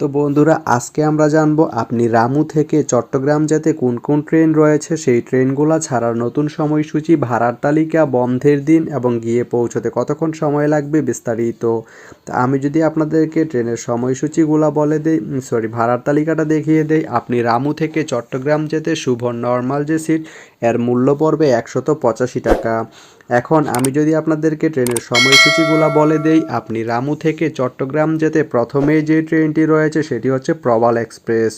তো বন্ধুরা, আজকে আমরা জানব আপনি রামু থেকে চট্টগ্রাম যেতে কোন কোন ট্রেন রয়েছে? সেই ট্রেনগুলো ছাড়ার নতুন সময়সূচি, ভাড়ার তালিকা, বন্ধের দিন এবং গিয়ে পৌঁছতে কতক্ষণ সময় লাগবে বিস্তারিত। তা আমি যদি আপনাদেরকে ট্রেনের সময়সূচিগুলো বলে দেই সরি ভাড়ার তালিকাটা দেখিয়ে দেই। আপনি রামু থেকে চট্টগ্রাম যেতে শুভ নর্মাল যে সিট, এর মূল্য পড়বে একশত পঁচাশি টাকা। এখন আমি যদি আপনাদেরকে ট্রেনের সময়সূচিগুলো বলে দেই, আপনি রামু থেকে চট্টগ্রাম যেতে প্রথমেই যে ট্রেনটি রয়েছে সেটি হচ্ছে প্রবাল এক্সপ্রেস।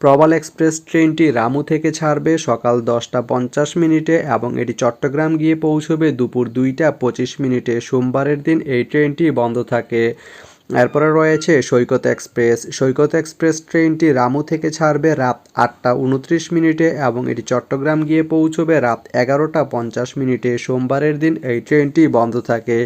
প্রবাল এক্সপ্রেস ট্রেনটি রামু থেকে ছাড়বে সকাল দশটা পঞ্চাশ মিনিটে এবং এটি চট্টগ্রাম গিয়ে পৌঁছবে দুপুর দুইটা পঁচিশ মিনিটে। সোমবারের দিন এই ট্রেনটি বন্ধ থাকে। এরপরে রয়েছে সৈকত এক্সপ্রেস। সৈকত এক্সপ্রেস ট্রেনটি রামু থেকে ছাড়বে রাত আটটা উনত্রিশ মিনিটে এবং এটি চট্টগ্রাম গিয়ে পৌঁছবে রাত এগারোটা পঞ্চাশ মিনিটে। সোমবারের দিন এই ট্রেনটি বন্ধ থাকে।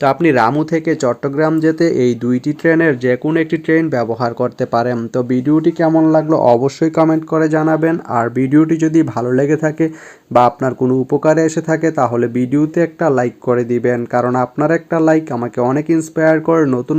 তো আপনি রামু থেকে চট্টগ্রাম যেতে এই দুইটি ট্রেনের যে কোনো একটি ট্রেন ব্যবহার করতে পারেন। তো ভিডিওটি কেমন লাগল অবশ্যই কমেন্ট করে জানাবেন। আর ভিডিওটি যদি ভালো লেগে থাকে বা আপনার কোনো উপকারে এসে থাকে তাহলে ভিডিওতে একটা লাইক করে দিবেন। কারণ আপনার একটা লাইক আমাকে অনেক ইন্সপায়ার করে নতুন